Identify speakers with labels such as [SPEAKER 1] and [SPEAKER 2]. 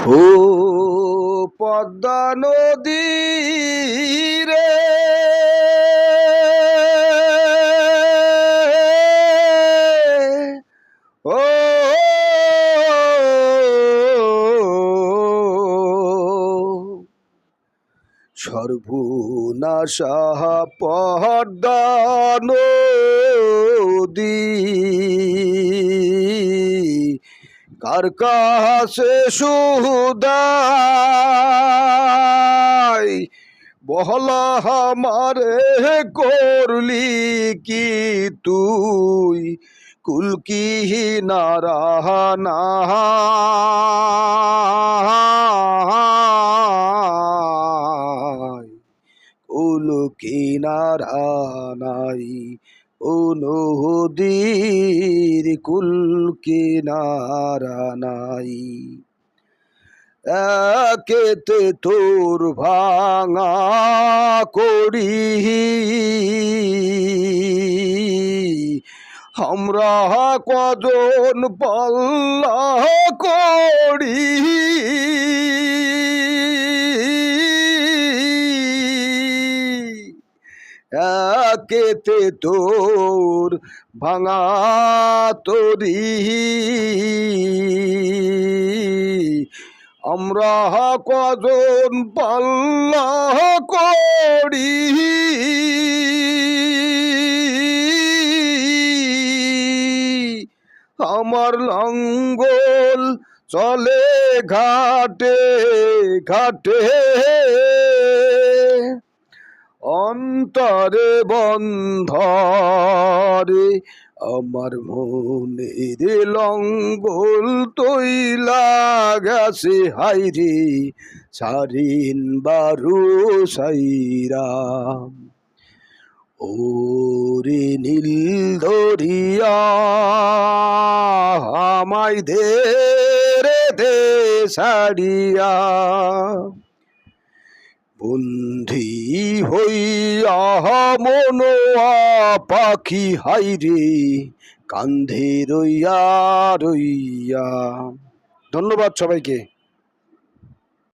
[SPEAKER 1] ও পদ্মা নদী রে। ও সর্বনাশা পদ্মা নদী। কার কাছে সুদাই বহলা আমারে করলি কি তুই? কুলকি নারাহানা কুল কিনারা নাই ও কুল কিনারা নাই। একেতে তোর ভাঙা করি। আমরা কজন পাল্লা করি। একেতে তোর ভাঙা তরি। আমরা কজন পাল্লা করি। আমার লঙ্গল চলে ঘাটে ঘাটে। অন্তরে বন্ধরে আমার মনের লঙ্গল তৈলা গেছে হাইরে সারিন বারু সাইরাম ওরে নীল ধরিয়া আমায় দে রে দে সারিয়া। বন্ধি হইয়া মনোয়া পাখি হাইরে কান্ধে রইয়া রইয়া। ধন্যবাদ সবাইকে।